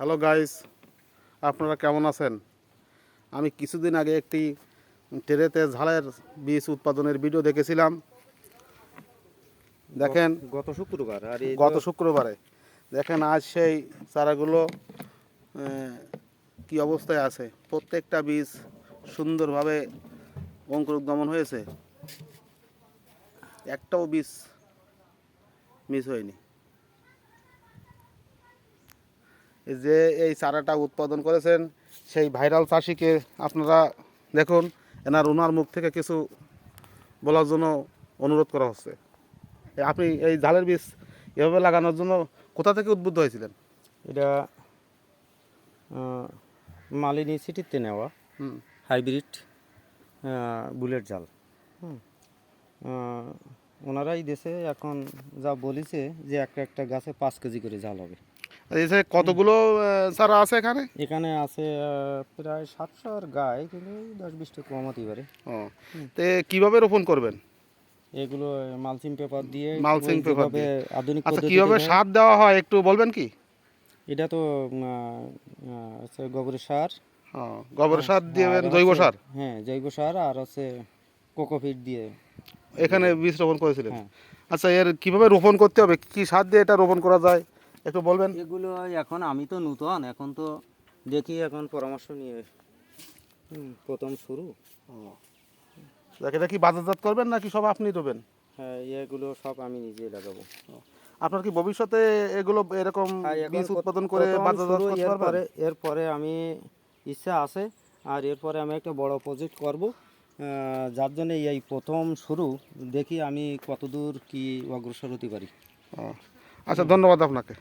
Hello guys আপনারা কেমন আছেন? আমি কিছুদিন আগে একটি টেরেতে ঝালের বীজ উৎপাদনের ভিডিও দেখেছিলাম। দেখেন গত শুক্রবার আর গত শুক্রবারে। দেখেন আজ সেই চারাগুলো কি অবস্থায় আছে? প্রত্যেকটা বীজ সুন্দরভাবে অঙ্কুরোদ্গমন হয়েছে। একটাও বীজ মিস হয়নি এই যে এই চারাটা উৎপাদন করেছেন সেই ভাইরাল চাষিকে আপনারা দেখুন এনার ওনার মুখ থেকে কিছু বলার জন্য অনুরোধ করা হচ্ছে। আপনি এই ঝালের বীজ এভাবে লাগানোর জন্য কোথা থেকে উদ্বুদ্ধ হয়েছিলেন? এটা মালিনী সিটিতে নেওয়া হাইব্রিড বুলেট জাল। ওনারাই দেশে এখন যা বলেছে যে একটা একটা গাছে পাঁচ কেজি করে জাল হবে। যে কতগুলো চারা আছে এখানে? এখানে আছে প্রায় সাতশোর গায়ে কিন্তু দশ বিশটা কম হতে পারে ও তে কীভাবে রোপণ করবেন? এগুলো মালচিং পেপার দিয়ে মালচিং ওই পেপার দিয়ে। আধুনিক আচ্ছা কীভাবে সার দেওয়া হয় একটু বলবেন কি? এটা তো হচ্ছে গোবরের সার। ও, গোবর সার দিবেন জৈব সার? হ্যাঁ জৈব সার আর হচ্ছে কোকোপিট দিয়ে। এখানে বীজ রোপণ করেছিলেন। হ্যাঁ। আচ্ছা এর কীভাবে রোপণ করতে হবে? কি সার দিয়ে এটা রোপণ করা যায়? একটু বলবেন? এগুলো এখন আমি তো নূতন এখন তো দেখি এখন পরামর্শ নিয়ে প্রথম শুরু। দেখ এটা কি বাজারজাত করবেন নাকি সব আপনি দেবেন? হ্যাঁ এগুলো সব আমি নিজে লাগাবো। আপনার কি ভবিষ্যতে এগুলো এরকম বীজ উৎপাদন করে বাজারজাত করতে পারবেন? এরপরে আমি ইচ্ছা আছে আর এরপরে আমি একটা বড় প্রজেক্ট করব। যার জন্য এই প্রথম শুরু দেখি আমি কতদূর কি অগ্রসর হতে পারি। আচ্ছা ধন্যবাদ আপনাকে।